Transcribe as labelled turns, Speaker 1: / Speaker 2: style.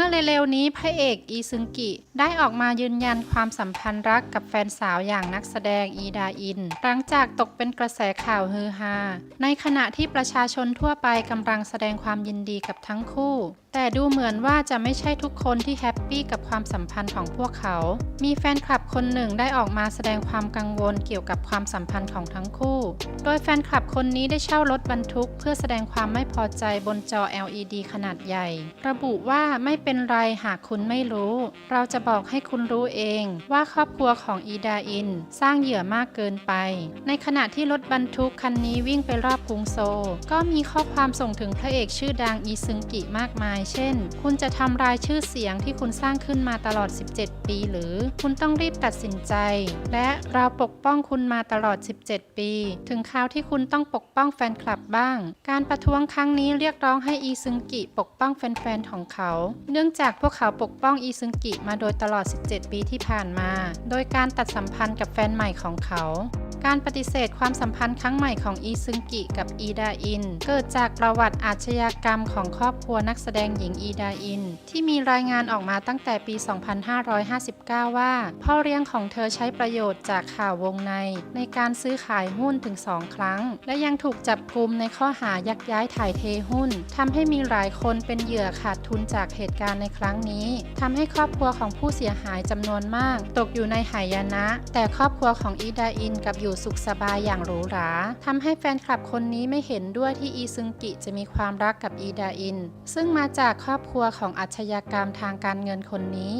Speaker 1: มื่อเร็วๆนี้พระเอกอีซึงกิ ได้ออกมายืนยันความสัมพันธ์รักกับแฟนสาวอย่างนักแสดงอีดาอิน หลังจากตกเป็นกระแสข่าวฮือฮา ในขณะที่ประชาชนทั่วไปกำลังแสดงความยินดีกับทั้งคู่ แต่ดูเหมือนว่าจะไม่ใช่ทุกคนที่แฮปปี้กับความสัมพันธ์ของพวกเขา มีแฟนคลับคนหนึ่งได้ออกมาแสดงความกังวลเกี่ยวกับความสัมพันธ์ของทั้งคู่ โดยแฟนคลับคนนี้ได้เช่ารถบรรทุก เพื่อแสดงความไม่พอใจบนจอ LED ขนาดใหญ่ ระบุว่าไม่เป็นไรหากคุณไม่รู้ เราจะบอกให้คุณรู้เองว่าครอบครัวของอีดาอิน สร้างเหยื่อมากเกินไป ในขณะที่รถบรรทุกคันนี้วิ่งไปรอบกรุงโซลก็มีข้อความส่งถึงพระเอกชื่อดังอีซึงกิมากมายเช่น คุณจะทำลายชื่อเสียงที่คุณสร้างขึ้นมาตลอด 17 ปี หรือคุณต้องรีบตัดสินใจ และเราปกป้องคุณมาตลอด 17 ปี ถึงคราวที่คุณต้องปกป้องแฟนคลับบ้าง การประท้วงครั้งนี้เรียกร้องให้อีซึงกิปกป้องแฟนๆของเขา เนื่องจากพวกเขาปกป้องอีซึงกิมาโดยตลอด 17 ปีที่ผ่านมา โดยการตัดสัมพันธ์กับแฟนใหม่ของเขา การปฏิเสธความสัมพันธ์ครั้งใหม่ของอีซึงกิกับอีดาอิน เกิดจากประวัติอาชญากรรมของครอบครัวนักแสดงหญิงอีดาอิน ที่มีรายงานออกมาตั้งแต่ปี 2559 ว่า พ่อเลี้ยงของเธอใช้ประโยชน์จากข่าววงใน ในการซื้อขายหุ้นถึง 2 ครั้ง และยังถูกจับกุมในข้อหายักย้ายถ่ายเทหุ้นทำให้มีหลายคนเป็นเหยื่อขาดทุนจากเหตุการณ์ในครั้งนี้ทำให้ครอบครัวของผู้เสียหายจำนวนมาก ตกอยู่ในหายนะ แต่ครอบครัวของอีดาอินกับอยู่สุขสบายอย่างหรูหราทำให้แฟนคลับคนนี้ไม่เห็นด้วยที่อีซึงกิจะมีความรักกับอีดาอิน ซึ่งมาจากครอบครัวของอัชญากรรมทางการเงินคนนี้